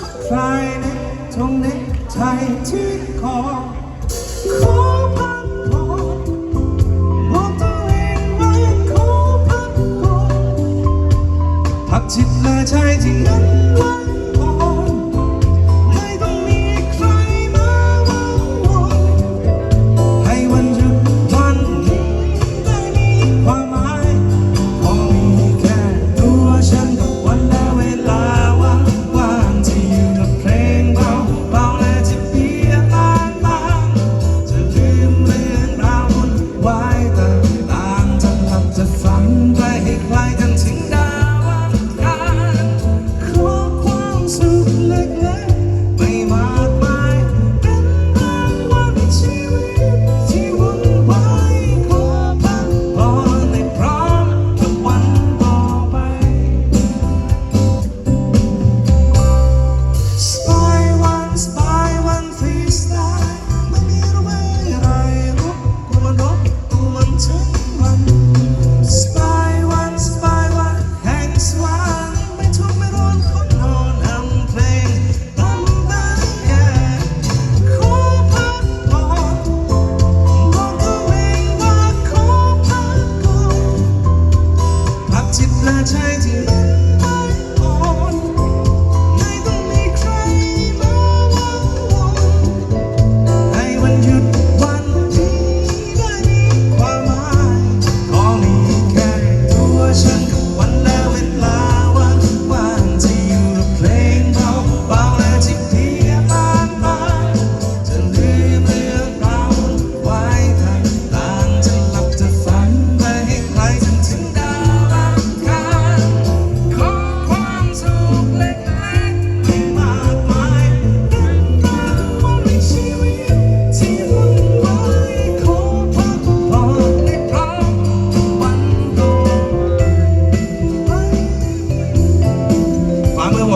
ของใครเน็กทงเน็กไทยที่คอขอพักผ่อนบอกตัวเองว่าขอพักผ่อนพักจิตและใจที่นั้นไว้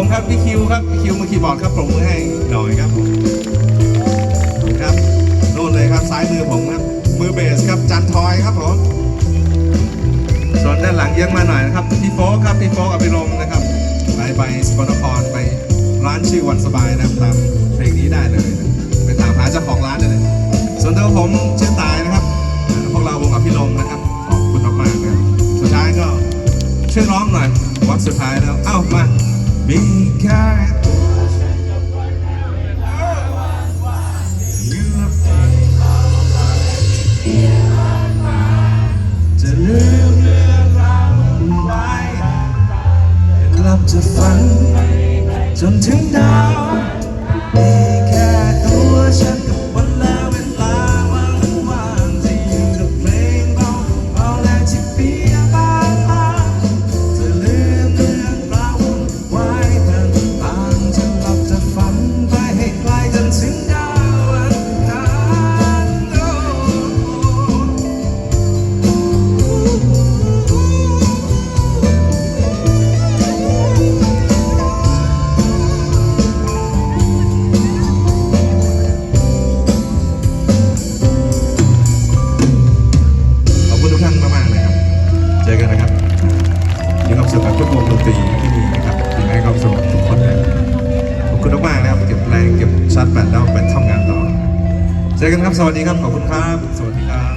ผมครับพี่คิวครับพี่คิวมือคีย์บอร์ดครับปรบมือให้หน่อยครับผมครับโน่นเลยครับซ้ายมือผมครับมือเบสครับจันทอยครับผมส่วนด้านหลังเยอะมาหน่อยนะครับพี่โฟกครับพี่โฟกอภิรมนะครับไปไปสกลนครไปร้านชื่อวันสบายนะครับตามเพลงนี้ได้เลยไปตามหาเจ้าของร้านได้เลย ส่วนตัวผมชื่อตายนะครับ พวกเราวงอภิรมนะครับขอบคุณมากๆนะครับสุดท้ายก็ช่วยร้องหน่อยวักสุดท้ายแล้วเอ้ามา มีแค่จะลืมเรื่องราวไว้กลับจะฝันจนถึงดาวำหทุกวงดนตรีที่นี่นะครับยินดีให้ความสุกทุกคนนะขอบคุณมากๆนะครับเก็บแรงเก็บชาร์จแบตแล้วไปทำงานต่อเจอกันครับสวัสดีครับขอบคุณครับ สวัสดีครับ